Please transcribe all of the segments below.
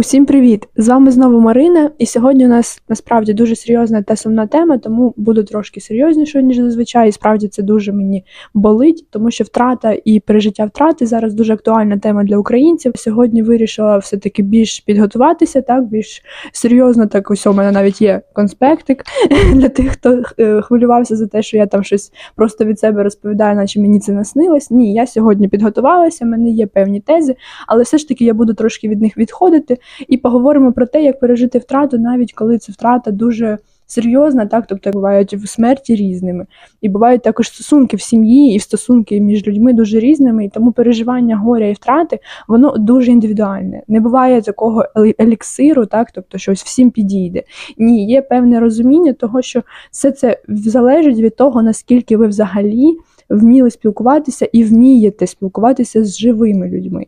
Усім привіт! З вами знову Марина, і сьогодні у нас насправді дуже серйозна та сумна тема, тому буду трошки серйознішою, ніж зазвичай. І справді це дуже мені болить, тому що втрата і пережиття втрати зараз дуже актуальна тема для українців. Сьогодні вирішила все-таки більш підготуватися, так більш серйозно. Так ось у мене навіть є конспектик для тих, хто е, хвилювався за те, що я там щось просто від себе розповідаю, наче мені це наснилось. Ні, я сьогодні підготувалася, в мене є певні тези, але все ж таки я буду трошки від них відходити і поговоримо про те, як пережити втрату, навіть коли це втрата дуже серйозна, так тобто бувають в смерті різними, і бувають також стосунки в сім'ї і стосунки між людьми дуже різними, і тому переживання горя і втрати воно дуже індивідуальне. Не буває такого елі- еліксиру, так тобто щось всім підійде. Ні, є певне розуміння того, що все це залежить від того, наскільки ви взагалі вміли спілкуватися і вмієте спілкуватися з живими людьми.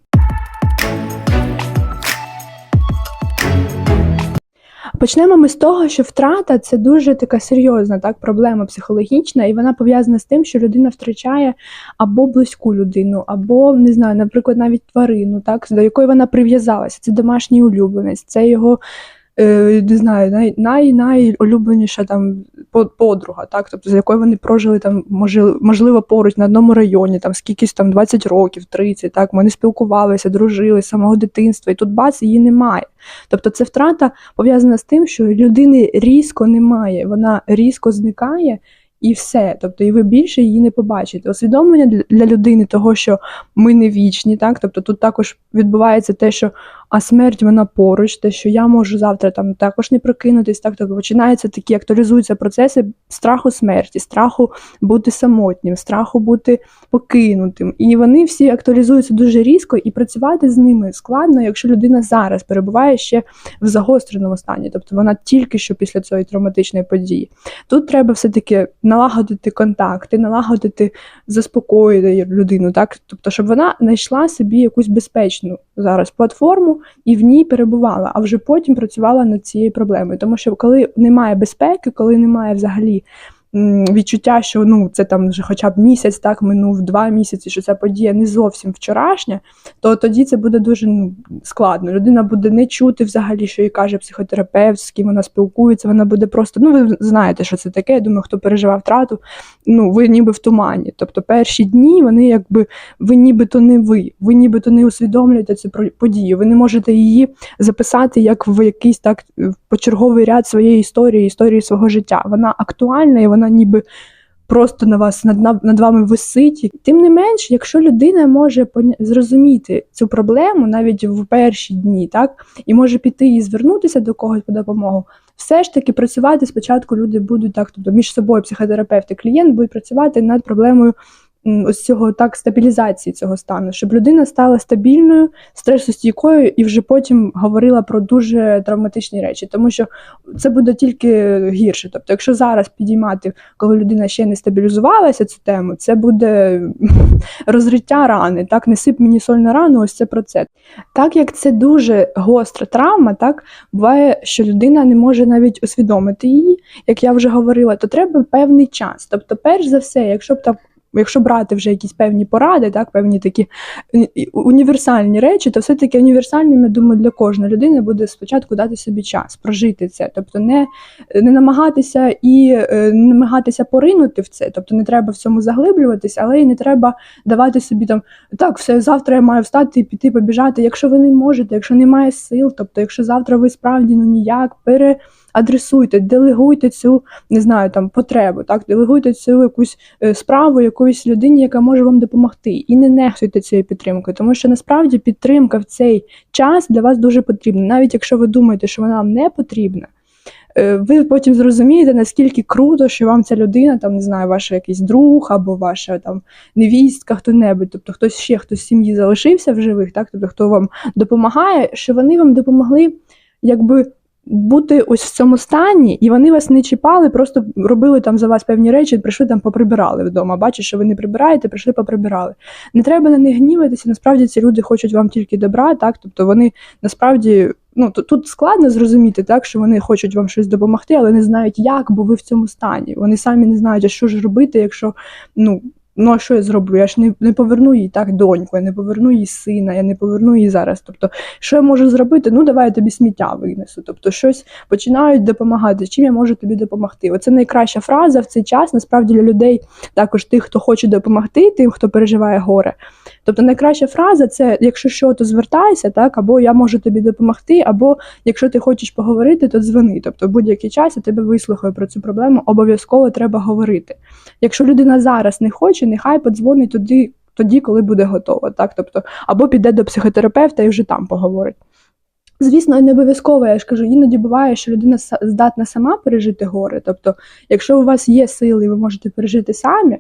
Почнемо ми з того, що втрата це дуже така серйозна так, проблема психологічна, і вона пов'язана з тим, що людина втрачає або близьку людину, або не знаю, наприклад, навіть тварину, так, до якої вона прив'язалася. Це домашній улюбленець, це його. Е, Не знаю, най, най, найулюбленіша там подруга, так, тобто з якою вони прожили там, можливо, поруч на одному районі, там скількись там 20 років, 30, так, вони спілкувалися, дружили з самого дитинства, і тут бац, її немає. Тобто це втрата пов'язана з тим, що людини різко немає, вона різко зникає. І все, тобто, і ви більше її не побачите. Усвідомлення для людини того, що ми не вічні, так тобто тут також відбувається те, що а смерть вона поруч, те, що я можу завтра там також не прокинутись, так тобто починаються такі актуалізуються процеси страху смерті, страху бути самотнім, страху бути покинутим. І вони всі актуалізуються дуже різко, і працювати з ними складно, якщо людина зараз перебуває ще в загостреному стані, тобто вона тільки що після цієї травматичної події. Тут треба все-таки налагодити контакти, налагодити, заспокоїти людину, так тобто, щоб вона знайшла собі якусь безпечну зараз платформу і в ній перебувала, а вже потім працювала над цією проблемою. Тому що коли немає безпеки, коли немає взагалі. Відчуття, що ну це там вже хоча б місяць, так минув два місяці, що ця подія не зовсім вчорашня, то тоді це буде дуже ну, складно. Людина буде не чути взагалі, що їй каже психотерапевт, з ким вона спілкується. Вона буде просто. Ну, ви знаєте, що це таке. Я думаю, хто переживав втрату, ну ви ніби в тумані. Тобто перші дні вони якби ви нібито не ви, ви нібито не усвідомлюєте цю подію. Ви не можете її записати як в якийсь так почерговий ряд своєї історії, історії свого життя. Вона актуальна і вона ніби. Просто на вас над, над, вами висить. Тим не менш, якщо людина може зрозуміти цю проблему навіть в перші дні, так і може піти і звернутися до когось по допомогу, все ж таки працювати спочатку люди будуть так, тобто між собою психотерапевт і клієнт будуть працювати над проблемою ось цього так стабілізації цього стану, щоб людина стала стабільною, стресостійкою і вже потім говорила про дуже травматичні речі, тому що це буде тільки гірше. Тобто, якщо зараз підіймати, коли людина ще не стабілізувалася цю тему, це буде розриття рани. Так, не сип мені соль на рану, ось це про це. Так як це дуже гостра травма, так буває, що людина не може навіть усвідомити її, як я вже говорила, то треба певний час. Тобто, перш за все, якщо б так. Якщо брати вже якісь певні поради, так, певні такі універсальні речі, то все-таки універсальним, я думаю, для кожної людини буде спочатку дати собі час, прожити це. Тобто не, не намагатися і е, не намагатися поринути в це. Тобто не треба в цьому заглиблюватися, але і не треба давати собі там так, все завтра я маю встати і піти побіжати. Якщо ви не можете, якщо немає сил, тобто, якщо завтра ви справді ну ніяк переадресуйте, делегуйте цю не знаю там потребу, так? Делегуйте цю якусь е, справу якоїсь людині, яка може вам допомогти, і не нехтуйте цією підтримкою, тому що насправді підтримка в цей час для вас дуже потрібна, навіть якщо ви думаєте, що вона вам не потрібна. е, Ви потім зрозумієте, наскільки круто, що вам ця людина, там не знаю, ваш якийсь друг або ваша там невістка, хто-небудь, тобто хтось ще хтось з сім'ї залишився в живих, так, тобто хто вам допомагає, що вони вам допомогли якби бути ось в цьому стані, і вони вас не чіпали, просто робили там за вас певні речі, прийшли там поприбирали вдома. Бачиш, що ви не прибираєте, прийшли поприбирали. Не треба на них гніватися. Насправді ці люди хочуть вам тільки добра, так тобто вони насправді. Ну, тут, складно зрозуміти, так, що вони хочуть вам щось допомогти, але не знають як, бо ви в цьому стані. Вони самі не знають, а що ж робити, якщо ну, ну а що я зроблю? Я ж не, не поверну їй так доньку, я не поверну їй сина, я не поверну її зараз. Тобто, що я можу зробити? Ну давай я тобі сміття винесу. Тобто, щось починають допомагати. Чим я можу тобі допомогти? Оце найкраща фраза в цей час. Насправді для людей, також тих, хто хоче допомогти, тим, хто переживає горе. Тобто, найкраща фраза це якщо що, то звертайся, так або я можу тобі допомогти, або якщо ти хочеш поговорити, то дзвони. Тобто, будь-який час я тебе вислухаю про цю проблему. Обов'язково треба говорити. Якщо людина зараз не хоче, нехай подзвонить туди, тоді, коли буде готова. Так, тобто, або піде до психотерапевта і вже там поговорить. Звісно, не обов'язково, я ж кажу, іноді буває, що людина здатна сама пережити горе. Тобто, якщо у вас є сили ви можете пережити самі,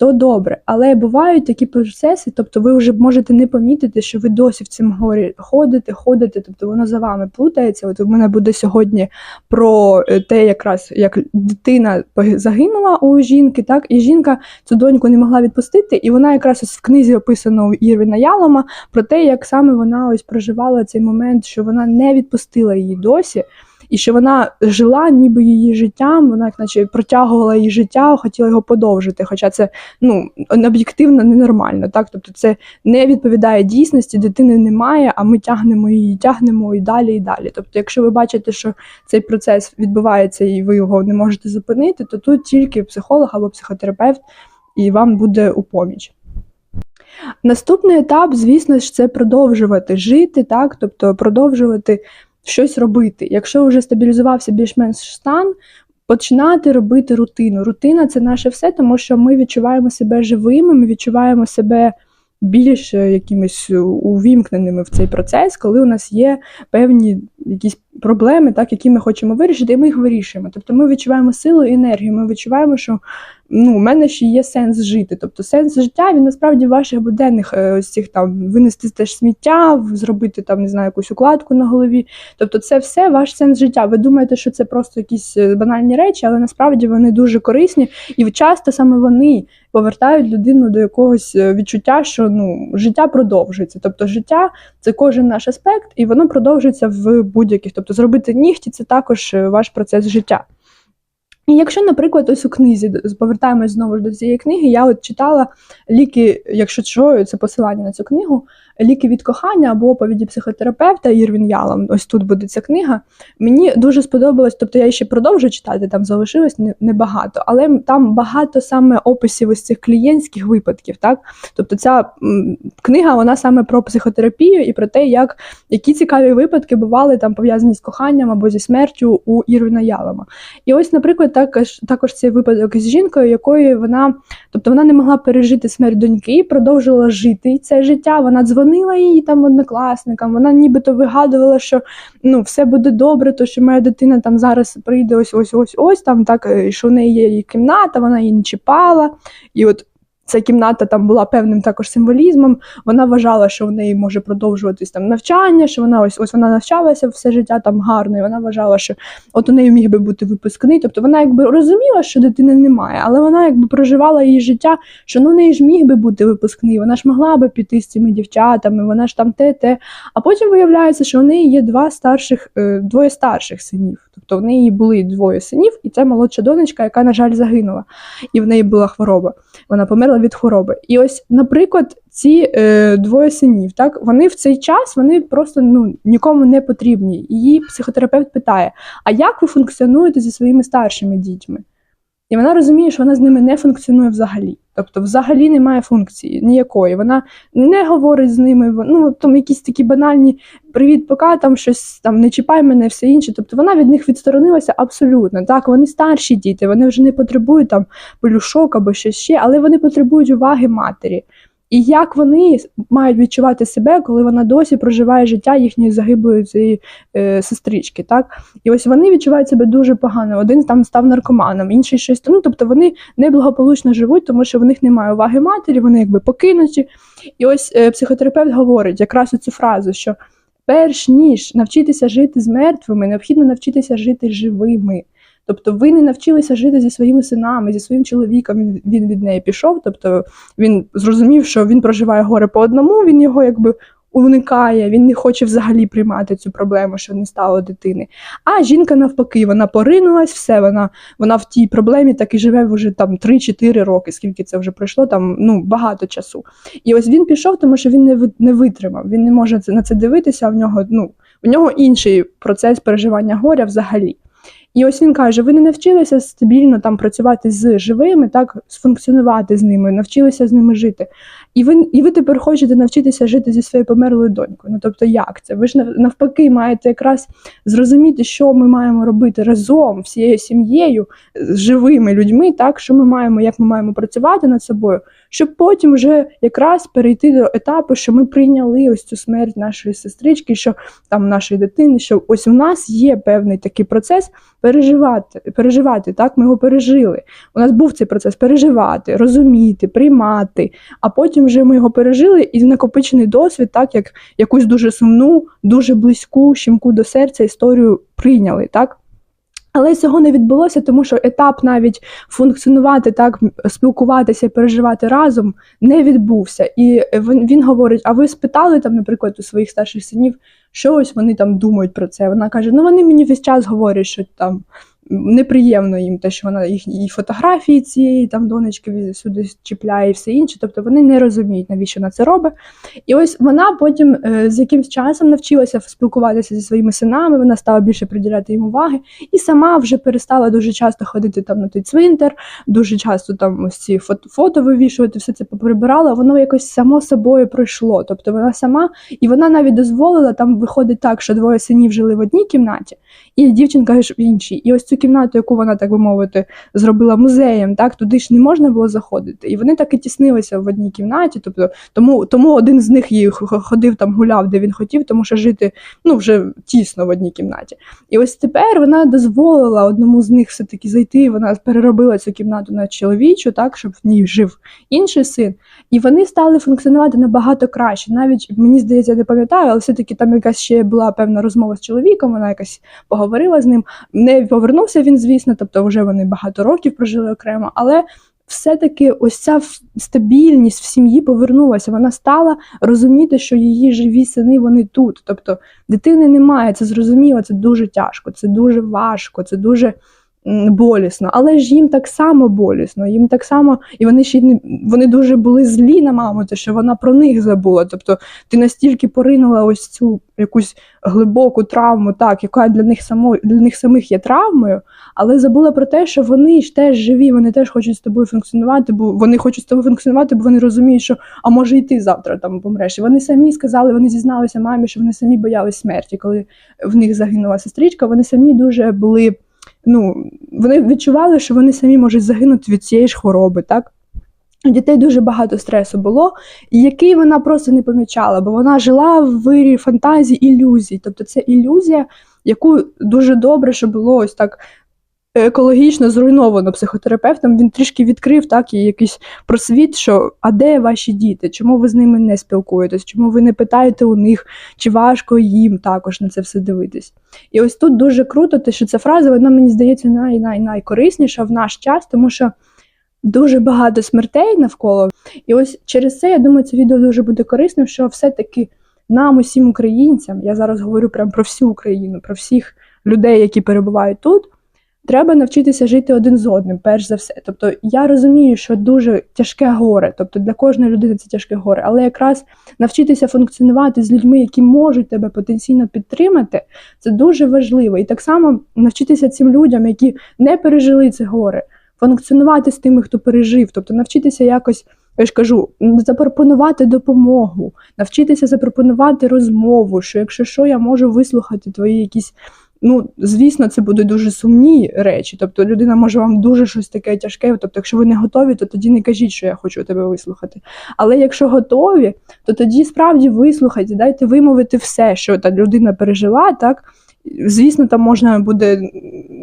то добре. Але бувають такі процеси, тобто ви вже можете не помітити, що ви досі в цьому горі ходите, ходите, тобто воно за вами плутається. От у мене буде сьогодні про е, те, якраз як дитина загинула у жінки, так і жінка цю доньку не могла відпустити, і вона якраз ось в книзі описано у Ірвіна Ялома про те, як саме вона ось проживала цей момент, що вона не відпустила її досі. І що вона жила ніби її життям, вона як наче протягувала її життя, хотіла його подовжити. Хоча це ну об'єктивно ненормально. Так, тобто це не відповідає дійсності, дитини немає, а ми тягнемо її, тягнемо і далі, і далі. Тобто, якщо ви бачите, що цей процес відбувається і ви його не можете зупинити, то тут тільки психолог або психотерапевт, і вам буде у поміч. Наступний етап, звісно ж, це продовжувати жити, так, тобто продовжувати щось робити. Якщо вже стабілізувався більш-менш стан, починати робити рутину. Рутина це наше все, тому що ми відчуваємо себе живими, ми відчуваємо себе більш е, якимись увімкненими в цей процес, коли у нас є певні якісь проблеми, так, які ми хочемо вирішити, і ми їх вирішуємо. Тобто ми відчуваємо силу і енергію, ми відчуваємо, що ну, у мене ще є сенс жити. Тобто сенс життя він насправді ваших буденних е, ось цих там винести теж сміття, зробити там, не знаю, якусь укладку на голові. Тобто, це все ваш сенс життя. Ви думаєте, що це просто якісь е, банальні речі, але насправді вони дуже корисні, і часто саме вони повертають людину до якогось е, відчуття, що ну життя продовжується. Тобто, життя це кожен наш аспект, і воно продовжується в будь-яких. Тобто, зробити нігті це також ваш процес життя. І якщо, наприклад, ось у книзі повертаємось знову ж до цієї книги, я от читала ліки, якщо що, це посилання на цю книгу, ліки від кохання або оповіді психотерапевта Ірвін Ялом. Ось тут буде ця книга. Мені дуже сподобалось, тобто я ще продовжу читати, там залишилось небагато, але там багато саме описів ось цих клієнтських випадків. Так? Тобто ця книга вона саме про психотерапію і про те, як які цікаві випадки бували там пов'язані з коханням або зі смертю у Ірвіна Ялома. І ось, наприклад, також, також цей випадок із жінкою, якої вона, тобто вона не могла пережити смерть доньки, продовжувала жити це життя. Вона дзвонила їй там однокласникам, вона нібито вигадувала, що ну все буде добре, то що моя дитина там зараз прийде ось ось ось ось там, так е, що в неї є її кімната, вона її не чіпала. І от ця кімната там була певним також символізмом. Вона вважала, що в неї може продовжуватись там навчання, що вона ось ось вона навчалася все життя там гарно, і вона вважала, що от у неї міг би бути випускний. Тобто вона якби розуміла, що дитини немає, але вона якби проживала її життя, що ну у неї ж міг би бути випускний, вона ж могла би піти з цими дівчатами, вона ж там те, те. А потім виявляється, що у неї є два старших, е, двоє старших синів. Тобто в неї були двоє синів, і це молодша донечка, яка, на жаль, загинула, і в неї була хвороба. Вона померла від хвороби. І ось, наприклад, ці е, двоє синів, так вони в цей час вони просто ну нікому не потрібні. Її психотерапевт питає: а як ви функціонуєте зі своїми старшими дітьми? І вона розуміє, що вона з ними не функціонує взагалі. Тобто, взагалі немає функції ніякої. Вона не говорить з ними. Ну там якісь такі банальні привіт, пока там щось там не чіпай мене, все інше. Тобто вона від них відсторонилася абсолютно. Так, вони старші діти, вони вже не потребують там пелюшок або щось ще, але вони потребують уваги матері. І як вони мають відчувати себе, коли вона досі проживає життя їхньої загиблої цієї е, сестрички, так? І ось вони відчувають себе дуже погано. Один там став наркоманом, інший щось. Ну, тобто вони неблагополучно живуть, тому що в них немає уваги матері, вони якби покинуті. І ось е, психотерапевт говорить якраз цю фразу, що перш ніж навчитися жити з мертвими, необхідно навчитися жити живими. Тобто ви не навчилися жити зі своїми синами, зі своїм чоловіком. Він, він від неї пішов. Тобто він зрозумів, що він проживає горе по одному, він його якби уникає, він не хоче взагалі приймати цю проблему, що не стало дитини. А жінка навпаки, вона поринулась, все, вона вона в тій проблемі так і живе вже там 3-4 роки, скільки це вже пройшло, там ну багато часу. І ось він пішов, тому що він не не витримав. Він не може на це дивитися. В нього ну в нього інший процес переживання горя взагалі. І ось він каже: ви не навчилися стабільно там працювати з живими, так сфункціонувати з ними, навчилися з ними жити. І ви і ви тепер хочете навчитися жити зі своєю померлою донькою. Ну тобто, як це? Ви ж навпаки маєте якраз зрозуміти, що ми маємо робити разом всією сім'єю, з живими людьми, так що ми маємо, як ми маємо працювати над собою, щоб потім вже якраз перейти до етапу, що ми прийняли ось цю смерть нашої сестрички, що там нашої дитини, що ось у нас є певний такий процес переживати, переживати. Так, ми його пережили. У нас був цей процес переживати, розуміти, приймати, а потім вже ми його пережили і накопичений досвід, так як якусь дуже сумну, дуже близьку, щімку до серця історію прийняли. так. Але цього не відбулося, тому що етап навіть функціонувати так, спілкуватися переживати разом не відбувся. І він, він говорить: а ви спитали там, наприклад, у своїх старших синів, що ось вони там думають про це? Вона каже: Ну вони мені весь час говорять, що там неприємно їм те, що вона їх і фотографії цієї там донечки сюди чіпляє, і все інше. Тобто вони не розуміють, навіщо вона це робить. І ось вона потім е, з якимсь часом навчилася спілкуватися зі своїми синами, вона стала більше приділяти їм уваги, і сама вже перестала дуже часто ходити там на той цвинтар, дуже часто там ось ці фото, фото вивішувати, все це поприбирала. Воно якось само собою пройшло. Тобто вона сама, і вона навіть дозволила там виходить так, що двоє синів жили в одній кімнаті, і дівчинка ж в іншій. І ось цю кімнату, яку вона, так би мовити, зробила музеєм, так туди ж не можна було заходити. І вони так і тіснилися в одній кімнаті. Тобто, тому тому один з них її ходив там, гуляв, де він хотів, тому що жити ну вже тісно в одній кімнаті. І ось тепер вона дозволила одному з них все-таки зайти. Вона переробила цю кімнату на чоловічу, так щоб в ній жив інший син. І вони стали функціонувати набагато краще. Навіть мені здається, я не пам'ятаю, але все-таки там якась ще була певна розмова з чоловіком. Вона якась поговорила з ним. Не повернувся він, звісно, тобто вже вони багато років прожили окремо, але все-таки ось ця стабільність в сім'ї повернулася. Вона стала розуміти, що її живі сини вони тут. Тобто дитини немає, це зрозуміло, це дуже тяжко, це дуже важко, це дуже болісно, але ж їм так само болісно, їм так само, і вони ще не вони дуже були злі на маму, те, що вона про них забула. Тобто ти настільки поринула ось цю якусь глибоку травму, так, яка для них само для них самих є травмою, але забула про те, що вони ж теж живі, вони теж хочуть з тобою функціонувати, бо вони хочуть з тобою функціонувати, бо вони розуміють, що а може і ти завтра там помреш. І вони самі сказали, вони зізналися мамі, що вони самі боялись смерті, коли в них загинула сестричка. Вони самі дуже були ну, вони відчували, що вони самі можуть загинути від цієї ж хвороби, так? У дітей дуже багато стресу було, який вона просто не помічала, бо вона жила в вирі фантазії ілюзій. Тобто це ілюзія, яку дуже добре, що було ось так екологічно зруйновано психотерапевтом. Він трішки відкрив так і якийсь просвіт, що а де ваші діти? Чому ви з ними не спілкуєтесь? Чому ви не питаєте у них, чи важко їм також на це все дивитись? І ось тут дуже круто, те, що ця фраза вона мені здається най най найкорисніша в наш час, тому що. Дуже багато смертей навколо, і ось через це я думаю, це відео дуже буде корисним, що все-таки нам, усім українцям, я зараз говорю прямо про всю Україну, про всіх людей, які перебувають тут. Треба навчитися жити один з одним, перш за все. Тобто я розумію, що дуже тяжке горе, тобто для кожної людини це тяжке горе, але якраз навчитися функціонувати з людьми, які можуть тебе потенційно підтримати, це дуже важливо. І так само навчитися цим людям, які не пережили це горе, функціонувати з тими, хто пережив, тобто навчитися якось. Я ж кажу, запропонувати допомогу, навчитися запропонувати розмову, що якщо що, я можу вислухати твої якісь Ну, звісно, це будуть дуже сумні речі. Тобто людина може вам дуже щось таке тяжке. Тобто, якщо ви не готові, то тоді не кажіть, що я хочу тебе вислухати. Але якщо готові, то тоді справді вислухайте, дайте вимовити все, що та людина пережила, так. Звісно, там можна буде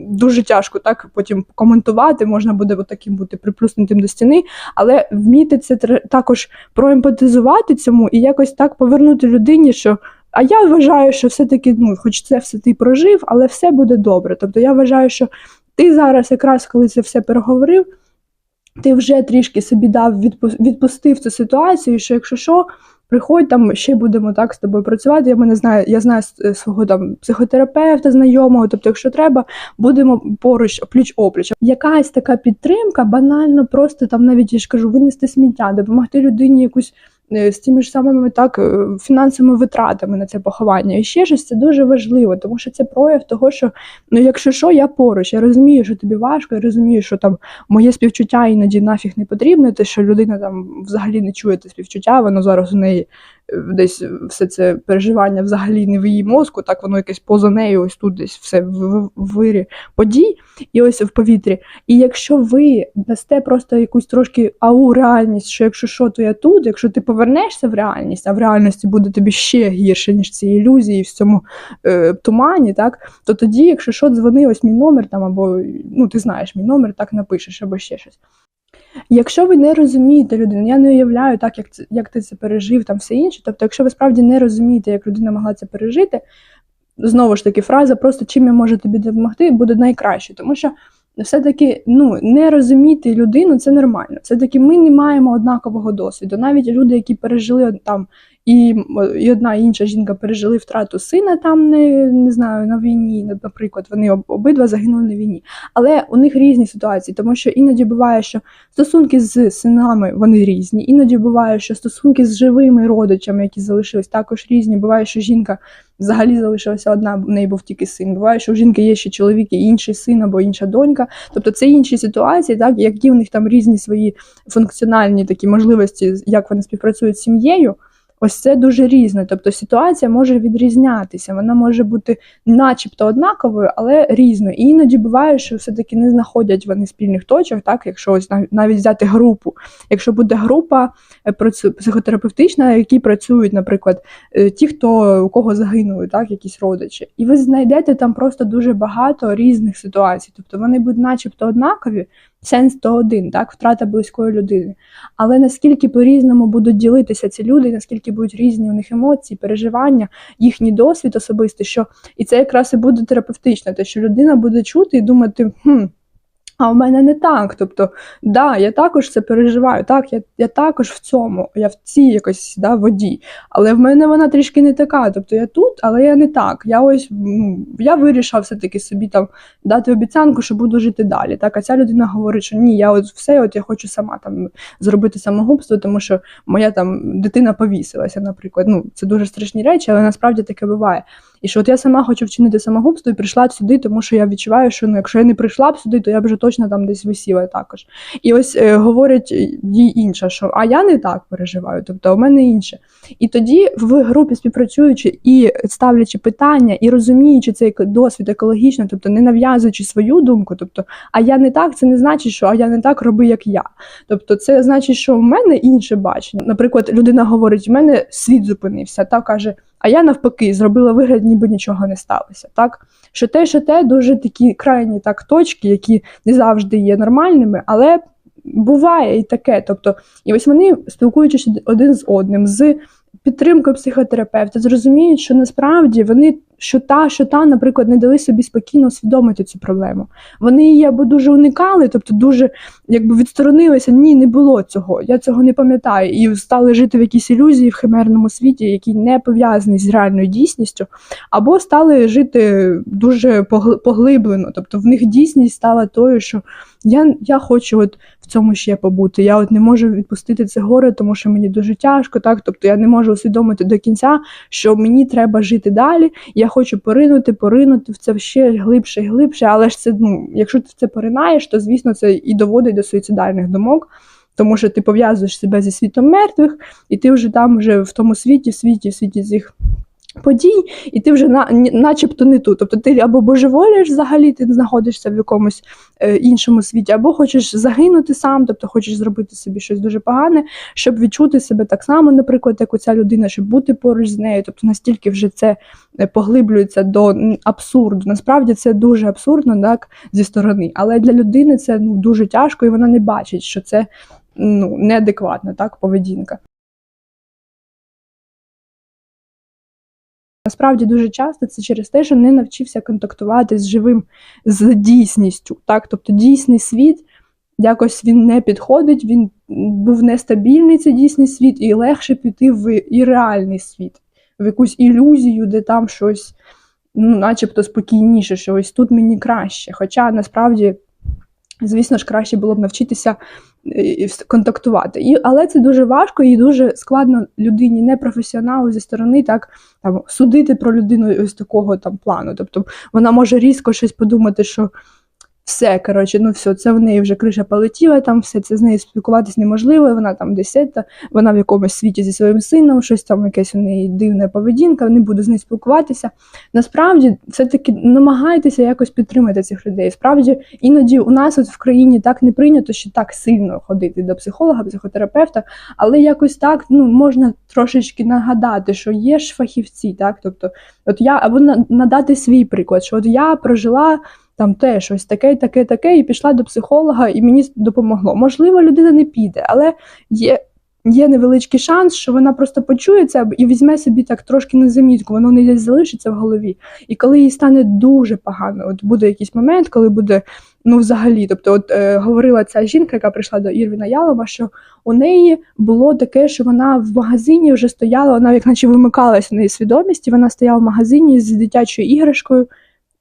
дуже тяжко так потім коментувати, можна буде таким бути приплюснутим до стіни, але вміти це також проемпатизувати цьому і якось так повернути людині, що а я вважаю, що все-таки, ну, хоч це все ти прожив, але все буде добре. Тобто я вважаю, що ти зараз, якраз коли це все переговорив, ти вже трішки собі дав відпустив цю ситуацію, що якщо що, приходь там ще будемо так з тобою працювати. Я мене знаю, я знаю свого там психотерапевта знайомого. Тобто, якщо треба, будемо поруч пліч опліч. Якась така підтримка, банально, просто там навіть я ж кажу, винести сміття, допомогти людині якусь. Е, З тими ж самими так е, фінансовими витратами на це поховання. І ще щось це дуже важливо, тому що це прояв того, що ну, якщо що, я поруч, я розумію, що тобі важко, я розумію, що там моє співчуття іноді нафіг не потрібне, те, що людина там взагалі не чує те співчуття, воно зараз у неї десь все це переживання взагалі не в її мозку, так воно якесь поза нею, ось тут десь все в, вирі подій і ось в повітрі. І якщо ви дасте просто якусь трошки ау реальність, що якщо що, то я тут, якщо ти повернешся в реальність, а в реальності буде тобі ще гірше, ніж ці ілюзії в цьому е, тумані, так то тоді, якщо що, дзвони, ось мій номер там, або ну ти знаєш мій номер, так напишеш, або ще щось. Якщо ви не розумієте людину, я не уявляю так, як це як ти це пережив, там все інше. Тобто, якщо ви справді не розумієте, як людина могла це пережити, знову ж таки, фраза просто чим я можу тобі допомогти, буде найкраще, тому що. Все-таки ну не розуміти людину це нормально. Все-таки ми не маємо однакового досвіду. Навіть люди, які пережили там, і, і одна і інша жінка пережили втрату сина там, не, не знаю, на війні, наприклад, вони обидва загинули на війні. Але у них різні ситуації, тому що іноді буває, що стосунки з синами вони різні, іноді буває, що стосунки з живими родичами, які залишились, також різні. Буває, що жінка взагалі залишилася одна, в неї був тільки син. Буває, що у жінки є ще чоловік і інший син або інша донька. Тобто це інші ситуації, так які в них там різні свої функціональні такі можливості, як вони співпрацюють з сім'єю. Ось це дуже різне. Тобто ситуація може відрізнятися, вона може бути начебто однаковою, але різною. І іноді буває, що все-таки не знаходять вони спільних точок, так, якщо ось нав- навіть взяти групу. Якщо буде група е, психотерапевтична, в якій працюють, наприклад, е, ті, хто у кого загинули, так, якісь родичі, і ви знайдете там просто дуже багато різних ситуацій. Тобто вони будуть начебто однакові, сенс то один, так, втрата близької людини. Але наскільки по-різному будуть ділитися ці люди, наскільки будуть різні у них емоції, переживання, їхній досвід особистий, що і це якраз і буде терапевтично, те, що людина буде чути і думати, хм. А у мене не так. Тобто, да, я також це переживаю, так, я, я також в цьому, я в цій якось да, воді. Але в мене вона трішки не така. Тобто я тут, але я не так. Я ось ну, я вирішив все-таки собі там дати обіцянку, що буду жити далі. Так, а ця людина говорить, що ні, я от все, от я хочу сама там зробити самогубство, тому що моя там дитина повісилася, наприклад. Ну, це дуже страшні речі, але насправді таке буває. І що от я сама хочу вчинити самогубство і прийшла сюди, тому що я відчуваю, що ну, якщо я не прийшла б сюди, то я б вже точно там десь висіла також. І ось е, говорить їй інша, що а я не так переживаю, тобто у мене інше. І тоді в групі співпрацюючи і ставлячи питання, і розуміючи цей досвід екологічно, тобто не нав'язуючи свою думку, тобто, а я не так, це не значить, що а я не так роби, як я. Тобто, це значить, що в мене інше бачення. Наприклад, людина говорить: в мене світ зупинився, та каже. А я навпаки зробила вигляд, ніби нічого не сталося. Так що те, що те, дуже такі крайні так точки, які не завжди є нормальними, але буває і таке. Тобто, і ось вони, спілкуючись один з одним, з підтримкою психотерапевта, зрозуміють, що насправді вони що та, що та, наприклад, не дали собі спокійно усвідомити цю проблему. Вони її або дуже уникали, тобто дуже якби відсторонилися. Ні, не було цього. Я цього не пам'ятаю. І стали жити в якійсь ілюзії в химерному світі, який не пов'язаний з реальною дійсністю, або стали жити дуже погл- поглиблено. Тобто в них дійсність стала тою, що я, я хочу от в цьому ще побути. Я от не можу відпустити це горе, тому що мені дуже тяжко. Так, тобто я не можу усвідомити до кінця, що мені треба жити далі. Я хочу поринути, поринути в це ще глибше і глибше. Але ж це ну, якщо ти це поринаєш, то звісно це і доводить до суїцидальних думок. Тому що ти пов'язуєш себе зі світом мертвих, і ти вже там, вже в тому світі, в світі, в світі цих подій, і ти вже на, начебто не тут. Тобто ти або божеволієш взагалі, ти знаходишся в якомусь е, іншому світі, або хочеш загинути сам, тобто хочеш зробити собі щось дуже погане, щоб відчути себе так само, наприклад, як оця людина, щоб бути поруч з нею. Тобто настільки вже це е, поглиблюється до абсурду. Насправді це дуже абсурдно, так, зі сторони. Але для людини це ну, дуже тяжко, і вона не бачить, що це ну, неадекватна так, поведінка. Насправді дуже часто це через те, що не навчився контактувати з живим, з дійсністю. Так? Тобто дійсний світ якось він не підходить, він був нестабільний цей дійсний світ, і легше піти в і світ, в якусь ілюзію, де там щось, ну, начебто спокійніше, що ось тут мені краще. Хоча насправді, звісно ж, краще було б навчитися е, контактувати. І, Але це дуже важко і дуже складно людині, не професіоналу зі сторони так там судити про людину ось такого там плану. Тобто вона може різко щось подумати, що все, коротше, ну все, це в неї вже криша полетіла, там все це з нею спілкуватись неможливо, вона там десята, вона в якомусь світі зі своїм сином, щось там якесь у неї дивна поведінка, не буду з нею спілкуватися. Насправді, все-таки намагайтеся якось підтримати цих людей. Справді, іноді у нас от в країні так не прийнято, що так сильно ходити до психолога, психотерапевта, але якось так ну, можна трошечки нагадати, що є ж фахівці, так? Тобто, от я або надати свій приклад, що от я прожила там теж щось таке, таке, таке, і пішла до психолога, і мені допомогло. Можливо, людина не піде, але є. Є невеличкий шанс, що вона просто почує це і візьме собі так трошки на замітку, воно не десь залишиться в голові. І коли їй стане дуже погано, от буде якийсь момент, коли буде ну взагалі, тобто, от е, говорила ця жінка, яка прийшла до Ірвіна Ялова, що у неї було таке, що вона в магазині вже стояла, вона як наче вимикалася на її свідомість, і вона стояла в магазині з дитячою іграшкою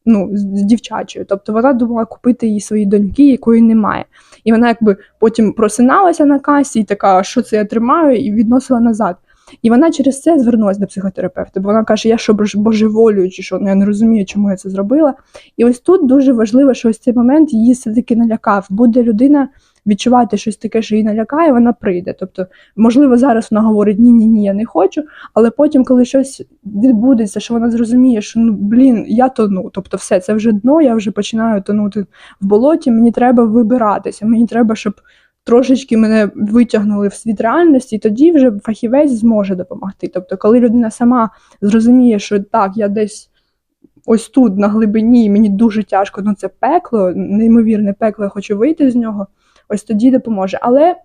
ну, з дівчачою. Тобто вона думала купити їй свої доньки, якої немає. І вона якби потім просиналася на касі і така, що це я тримаю, і відносила назад. І вона через це звернулася до психотерапевта, бо вона каже, я що божеволюю, чи що ну, я не розумію, чому я це зробила. І ось тут дуже важливо, що ось цей момент її все-таки налякав. Буде людина відчувати щось таке, що її налякає, вона прийде. Тобто, можливо, зараз вона говорить ні, ні, ні, я не хочу, але потім, коли щось відбудеться, що вона зрозуміє, що ну блін, я тону. Тобто, все це вже дно, я вже починаю тонути в болоті. Мені треба вибиратися, мені треба, щоб. Трошечки мене витягнули в світ реальності, і тоді вже фахівець зможе допомогти. Тобто, коли людина сама зрозуміє, що так, я десь ось тут на глибині, мені дуже тяжко, ну це пекло, неймовірне пекло, я хочу вийти з нього ось тоді допоможе. Але,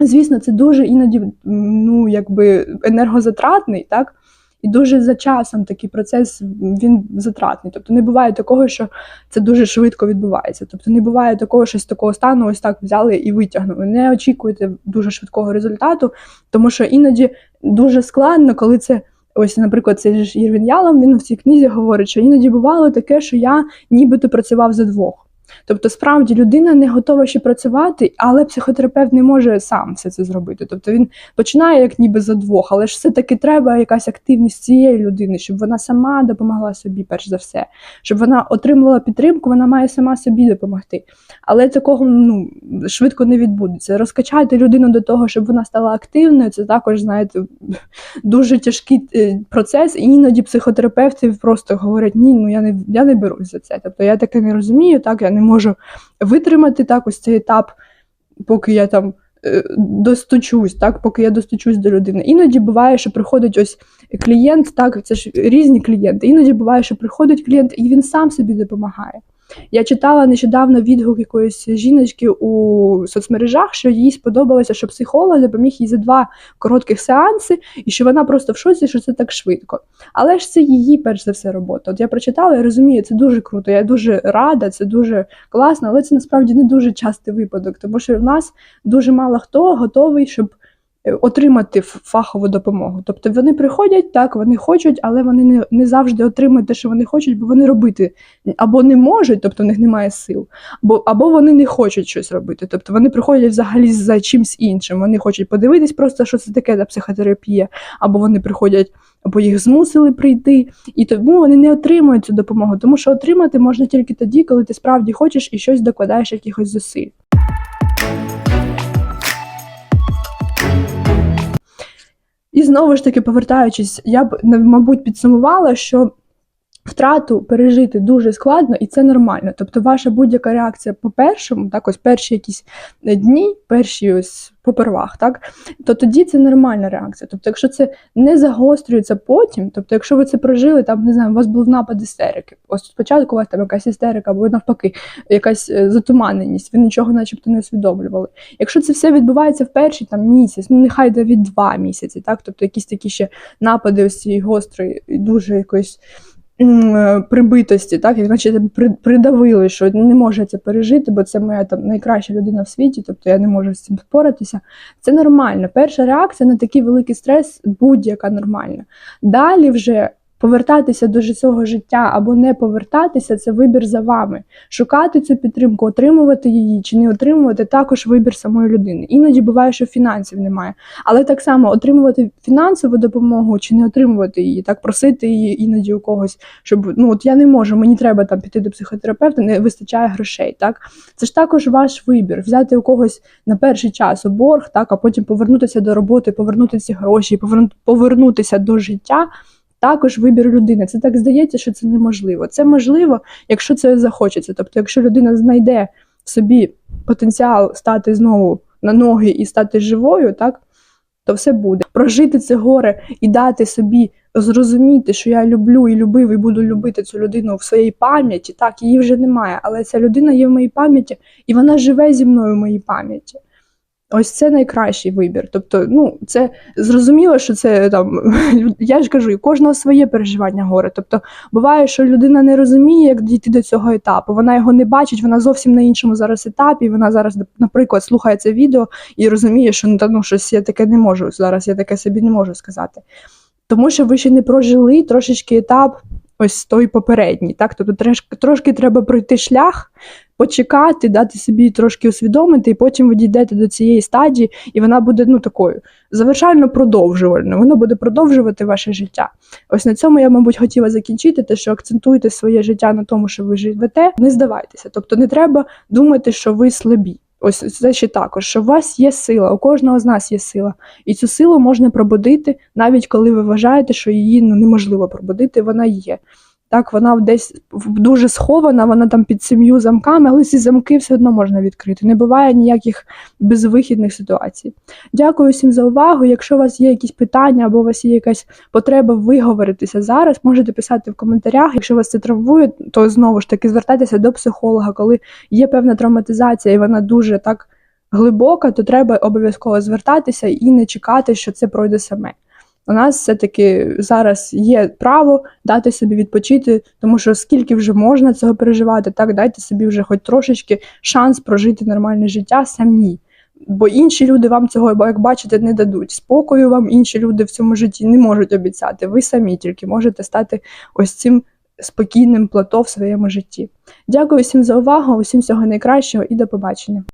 звісно, це дуже іноді ну, якби енергозатратний, так? І дуже за часом такий процес він затратний. Тобто не буває такого, що це дуже швидко відбувається. Тобто не буває такого, що з такого стану ось так взяли і витягнули. Не очікуйте дуже швидкого результату, тому що іноді дуже складно, коли це. Ось, наприклад, цей ж Єрвін Ялом, він в цій книзі говорить, що іноді бувало таке, що я нібито працював за двох. Тобто, справді людина не готова ще працювати, але психотерапевт не може сам все це зробити. Тобто він починає як ніби за двох, але ж все-таки треба якась активність цієї людини, щоб вона сама допомогла собі, перш за все, щоб вона отримувала підтримку, вона має сама собі допомогти. Але такого ну, швидко не відбудеться. Розкачати людину до того, щоб вона стала активною, це також, знаєте, дуже тяжкий е, процес. І іноді психотерапевти просто говорять, ні, ну я не я не берусь за це. Тобто я таке не розумію, так я не можу витримати так ось цей етап, поки я там е, достучусь, так, поки я достучусь до людини. Іноді буває, що приходить ось клієнт, так, це ж різні клієнти. Іноді буває, що приходить клієнт і він сам собі допомагає. Я читала нещодавно відгук якоїсь жіночки у соцмережах, що їй сподобалося, що психолог допоміг їй за два коротких сеанси, і що вона просто в шоці, що це так швидко. Але ж це її, перш за все, робота. От я прочитала і розумію, це дуже круто. Я дуже рада, це дуже класно, але це насправді не дуже частий випадок, тому що в нас дуже мало хто готовий, щоб отримати фахову допомогу. Тобто вони приходять, так, вони хочуть, але вони не не завжди отримують те, що вони хочуть, бо вони робити або не можуть, тобто в них немає сил, або або вони не хочуть щось робити. Тобто вони приходять взагалі за чимось іншим. Вони хочуть подивитись, просто що це таке за психотерапія, або вони приходять, або їх змусили прийти, і тому вони не отримують цю допомогу, тому що отримати можна тільки тоді, коли ти справді хочеш і щось докладаєш якихось зусиль. І знову ж таки, повертаючись, я б мабуть підсумувала, що втрату пережити дуже складно, і це нормально. Тобто, ваша будь-яка реакція по першому, так ось перші якісь дні, перші ось попервах, так то тоді це нормальна реакція. Тобто, якщо це не загострюється потім, тобто, якщо ви це прожили, там не знаю, у вас був напад істерики. Ось спочатку у вас там якась істерика, або навпаки, якась е, затуманеність, ви нічого, начебто, не усвідомлювали. Якщо це все відбувається в перший там місяць, ну нехай навіть два місяці, так тобто якісь такі ще напади, ось ці гострі, дуже якось е, прибитості, так, як наче тебе при- придавили, що не може це пережити, бо це моя там найкраща людина в світі, тобто я не можу з цим впоратися. Це нормально. Перша реакція на такий великий стрес будь-яка нормальна. Далі вже повертатися до цього життя або не повертатися це вибір за вами. Шукати цю підтримку, отримувати її чи не отримувати також вибір самої людини. Іноді буває, що фінансів немає. Але так само отримувати фінансову допомогу чи не отримувати її, так просити її іноді у когось, щоб ну от я не можу, мені треба там піти до психотерапевта, не вистачає грошей. Так це ж також ваш вибір взяти у когось на перший час у борг, так а потім повернутися до роботи, повернути ці гроші, повернутися до життя. Також вибір людини. Це так здається, що це неможливо. Це можливо, якщо це захочеться. Тобто, якщо людина знайде в собі потенціал стати знову на ноги і стати живою, так то все буде. Прожити це горе і дати собі зрозуміти, що я люблю і любив, і буду любити цю людину в своїй пам'яті. Так, її вже немає, але ця людина є в моїй пам'яті, і вона живе зі мною в моїй пам'яті. Ось це найкращий вибір. Тобто, ну це зрозуміло, що це там я ж кажу, кожного своє переживання горе. Тобто, буває, що людина не розуміє, як дійти до цього етапу. Вона його не бачить, вона зовсім на іншому зараз етапі. Вона зараз, наприклад, слухає це відео і розуміє, що ну та ну щось я таке не можу зараз. Я таке собі не можу сказати. Тому що ви ще не прожили трошечки етап. Ось той попередній, так тобто трошки, трошки треба пройти шлях, почекати, дати собі трошки усвідомити, і потім ви дійдете до цієї стадії, і вона буде ну такою завершально продовжувальною. Вона буде продовжувати ваше життя. Ось на цьому я, мабуть, хотіла закінчити, те, що акцентуйте своє життя на тому, що ви живете, не здавайтеся. Тобто не треба думати, що ви слабі. Ось це ще також, що у вас є сила, у кожного з нас є сила, і цю силу можна пробудити, навіть коли ви вважаєте, що її ну, неможливо пробудити, вона є. Так, вона десь дуже схована, вона там під сім'ю замками, але ці замки все одно можна відкрити. Не буває ніяких безвихідних ситуацій. Дякую всім за увагу. Якщо у вас є якісь питання або у вас є якась потреба виговоритися зараз, можете писати в коментарях. Якщо вас це травмує, то знову ж таки звертайтеся до психолога, коли є певна травматизація, і вона дуже так глибока, то треба обов'язково звертатися і не чекати, що це пройде саме. У нас все-таки зараз є право дати собі відпочити, тому що скільки вже можна цього переживати, так дайте собі вже хоч трошечки шанс прожити нормальне життя самі. Бо інші люди вам цього, як бачите, не дадуть. Спокою вам інші люди в цьому житті не можуть обіцяти. Ви самі тільки можете стати ось цим спокійним плато в своєму житті. Дякую всім за увагу, усім всього найкращого і до побачення.